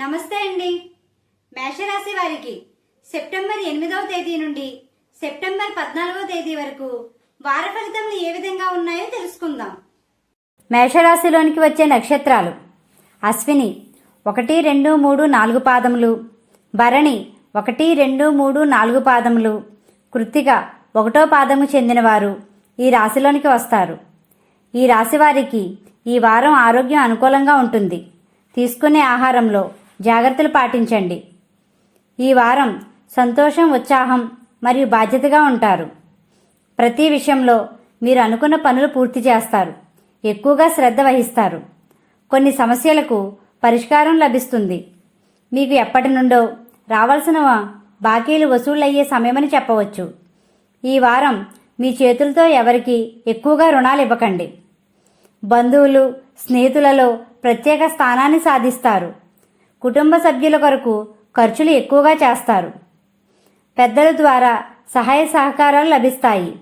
నమస్తే అండి. మేషరాశి వారికి సెప్టెంబర్ ఎనిమిదవ తేదీ నుండి సెప్టెంబర్ పద్నాలుగవ తేదీ వరకు వార ఫలితములు ఏ విధంగా ఉన్నాయో తెలుసుకుందాం. మేషరాశిలోనికి వచ్చే నక్షత్రాలు అశ్విని ఒకటి రెండు మూడు నాలుగు పాదములు భరణి ఒకటి రెండు మూడు నాలుగు పాదములు కృత్తిక ఒకటో పాదము చెందినవారు ఈ రాశిలోనికి వస్తారు. ఈ రాశి వారికి ఈ వారం ఆరోగ్యం అనుకూలంగా ఉంటుంది. తీసుకునే ఆహారంలో జాగ్రత్తలు పాటించండి. ఈ వారం సంతోషం ఉత్సాహం మరియు బాధ్యతగా ఉంటారు. ప్రతి విషయంలో మీరు అనుకున్న పనులు పూర్తి చేస్తారు. ఎక్కువగా శ్రద్ధ వహిస్తారు. కొన్ని సమస్యలకు పరిష్కారం లభిస్తుంది. మీకు ఎప్పటి నుండో రావాల్సిన బాకీలు వసూలయ్యే సమయమని చెప్పవచ్చు. ఈ వారం మీ చేతులతో ఎవరికి ఎక్కువగా రుణాలు ఇవ్వకండి. బంధువులు స్నేహితులలో ప్రత్యేక స్థానాన్ని సాధిస్తారు. కుటుంబ సభ్యుల కొరకు ఖర్చులు ఎక్కువగా చేస్తారు. పెద్దల ద్వారా సహాయ సహకారాలు లభిస్తాయి.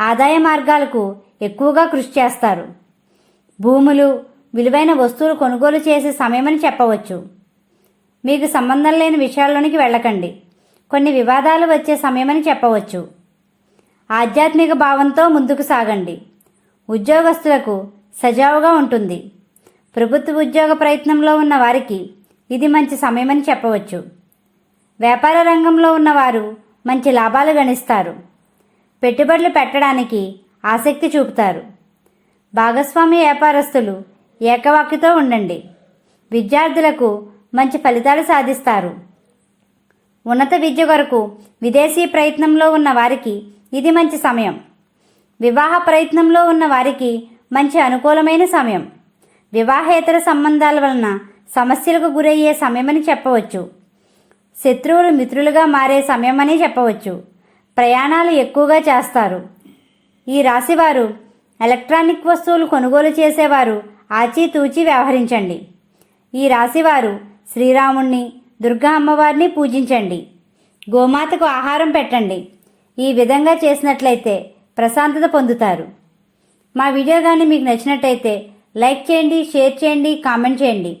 ఆదాయ మార్గాలకు ఎక్కువగా కృషి చేస్తారు. భూములు విలువైన వస్తువులు కొనుగోలు చేసే సమయమని చెప్పవచ్చు. మీకు సంబంధం లేని విషయాల్లోనికి వెళ్ళకండి. కొన్ని వివాదాలు వచ్చే సమయమని చెప్పవచ్చు. ఆధ్యాత్మిక భావంతో ముందుకు సాగండి. ఉద్యోగస్తులకు సజావుగా ఉంటుంది. ప్రభుత్వ ఉద్యోగ ప్రయత్నంలో ఉన్న వారికి ఇది మంచి సమయమని చెప్పవచ్చు. వ్యాపార రంగంలో ఉన్నవారు మంచి లాభాలు గణిస్తారు. పెట్టుబడులు పెట్టడానికి ఆసక్తి చూపుతారు. భాగస్వామి వ్యాపారస్తులు ఏకవాక్యతో ఉండండి. విద్యార్థులకు మంచి ఫలితాలు సాధిస్తారు. ఉన్నత విద్య కొరకు విదేశీ ప్రయత్నంలో ఉన్న వారికి ఇది మంచి సమయం. వివాహ ప్రయత్నంలో ఉన్న వారికి మంచి అనుకూలమైన సమయం. వివాహేతర సంబంధాల వలన సమస్యలకు గురయ్యే సమయమని చెప్పవచ్చు. శత్రువులు మిత్రులుగా మారే సమయమని చెప్పవచ్చు. ప్రయాణాలు ఎక్కువగా చేస్తారు. ఈ రాశివారు ఎలక్ట్రానిక్ వస్తువులు కొనుగోలు చేసేవారు ఆచితూచి వ్యవహరించండి. ఈ రాశివారు శ్రీరాముణ్ణి దుర్గా అమ్మవారిని పూజించండి. గోమాతకు ఆహారం పెట్టండి. ఈ విధంగా చేసినట్లయితే ప్రశాంతత పొందుతారు. మా వీడియో కానీ మీకు నచ్చినట్టయితే లైక్ చేయండి షేర్ చేయండి కామెంట్ చేయండి.